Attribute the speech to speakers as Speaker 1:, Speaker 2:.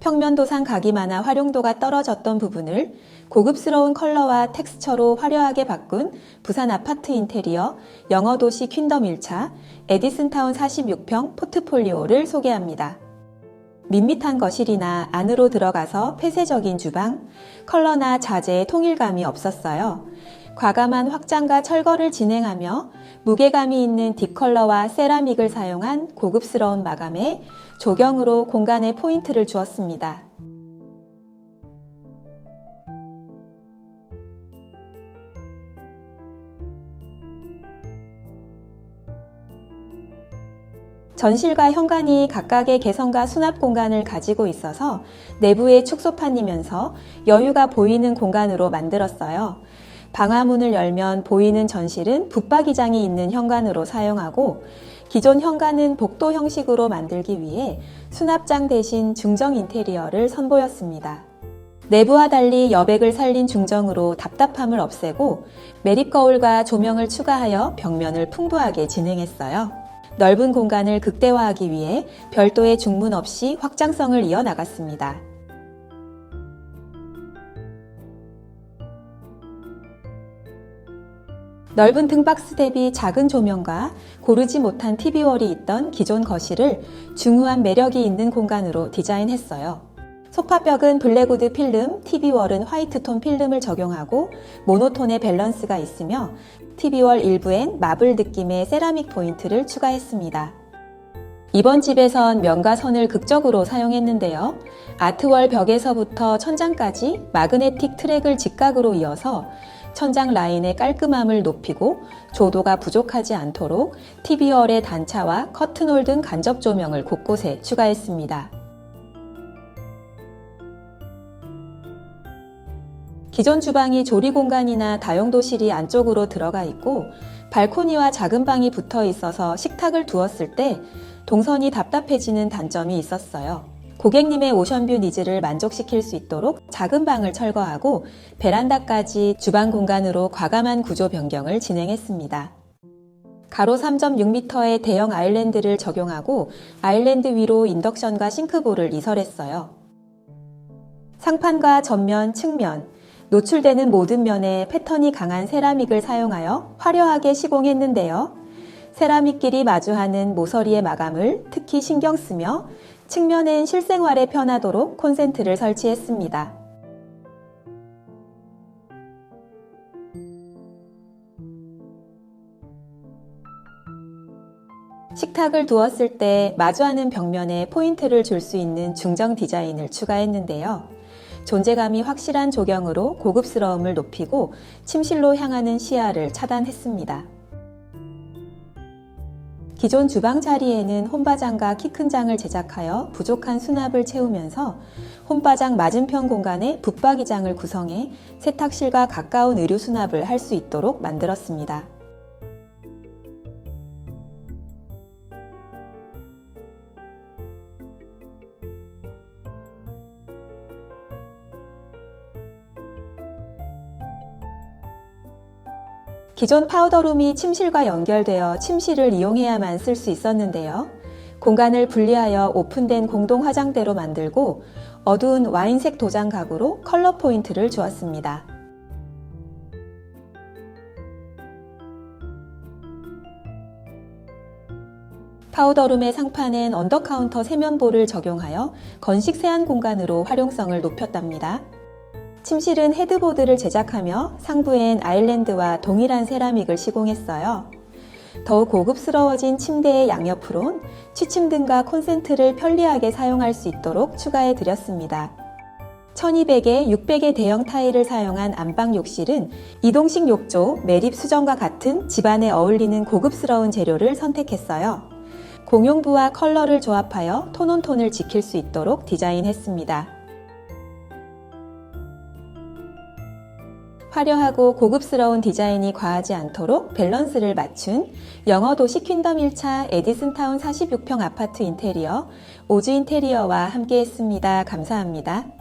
Speaker 1: 평면도상 각이 많아 활용도가 떨어졌던 부분을 고급스러운 컬러와 텍스처로 화려하게 바꾼 부산 아파트 인테리어 영어도시 퀸덤 1차 에디슨타운 46평 포트폴리오를 소개합니다. 밋밋한 거실이나 안으로 들어가서 폐쇄적인 주방, 컬러나 자재의 통일감이 없었어요. 과감한 확장과 철거를 진행하며 무게감이 있는 딥컬러와 세라믹을 사용한 고급스러운 마감에 조경으로 공간에 포인트를 주었습니다. 전실과 현관이 각각의 개성과 수납 공간을 가지고 있어서 내부의 축소판이면서 여유가 보이는 공간으로 만들었어요. 방화문을 열면 보이는 전실은 붙박이장이 있는 현관으로 사용하고 기존 현관은 복도 형식으로 만들기 위해 수납장 대신 중정 인테리어를 선보였습니다. 내부와 달리 여백을 살린 중정으로 답답함을 없애고 매립 거울과 조명을 추가하여 벽면을 풍부하게 진행했어요. 넓은 공간을 극대화하기 위해 별도의 중문 없이 확장성을 이어나갔습니다. 넓은 등박스 대비 작은 조명과 고르지 못한 TV월이 있던 기존 거실을 중후한 매력이 있는 공간으로 디자인했어요. 소파벽은 블랙우드 필름, TV월은 화이트톤 필름을 적용하고 모노톤의 밸런스가 있으며 TV월 일부엔 마블 느낌의 세라믹 포인트를 추가했습니다. 이번 집에선 면과 선을 극적으로 사용했는데요. 아트월 벽에서부터 천장까지 마그네틱 트랙을 직각으로 이어서 천장 라인의 깔끔함을 높이고 조도가 부족하지 않도록 TV월의 단차와 커튼홀 등 간접 조명을 곳곳에 추가했습니다. 기존 주방이 조리 공간이나 다용도실이 안쪽으로 들어가 있고 발코니와 작은 방이 붙어 있어서 식탁을 두었을 때 동선이 답답해지는 단점이 있었어요. 고객님의 오션뷰 니즈를 만족시킬 수 있도록 작은 방을 철거하고 베란다까지 주방 공간으로 과감한 구조 변경을 진행했습니다. 가로 3.6m의 대형 아일랜드를 적용하고 아일랜드 위로 인덕션과 싱크볼을 이설했어요. 상판과 전면, 측면, 노출되는 모든 면에 패턴이 강한 세라믹을 사용하여 화려하게 시공했는데요. 세라믹끼리 마주하는 모서리의 마감을 특히 신경 쓰며 측면엔 실생활에 편하도록 콘센트를 설치했습니다. 식탁을 두었을 때 마주하는 벽면에 포인트를 줄 수 있는 중정 디자인을 추가했는데요. 존재감이 확실한 조경으로 고급스러움을 높이고 침실로 향하는 시야를 차단했습니다. 기존 주방 자리에는 홈바장과 키 큰 장을 제작하여 부족한 수납을 채우면서 홈바장 맞은편 공간에 붙박이장을 구성해 세탁실과 가까운 의류 수납을 할 수 있도록 만들었습니다. 기존 파우더룸이 침실과 연결되어 침실을 이용해야만 쓸 수 있었는데요. 공간을 분리하여 오픈된 공동 화장대로 만들고 어두운 와인색 도장 가구로 컬러 포인트를 주었습니다. 파우더룸의 상판엔 언더카운터 세면볼을 적용하여 건식 세안 공간으로 활용성을 높였답니다. 침실은 헤드보드를 제작하며 상부엔 아일랜드와 동일한 세라믹을 시공했어요. 더욱 고급스러워진 침대의 양옆으론 취침 등과 콘센트를 편리하게 사용할 수 있도록 추가해 드렸습니다. 1200에 600의 대형 타일을 사용한 안방 욕실은 이동식 욕조, 매립 수정과 같은 집안에 어울리는 고급스러운 재료를 선택했어요. 공용부와 컬러를 조합하여 톤온톤을 지킬 수 있도록 디자인했습니다. 화려하고 고급스러운 디자인이 과하지 않도록 밸런스를 맞춘 영어 도시 퀸덤 1차 에디슨 타운 46평 아파트 인테리어 오즈 인테리어와 함께 했습니다. 감사합니다.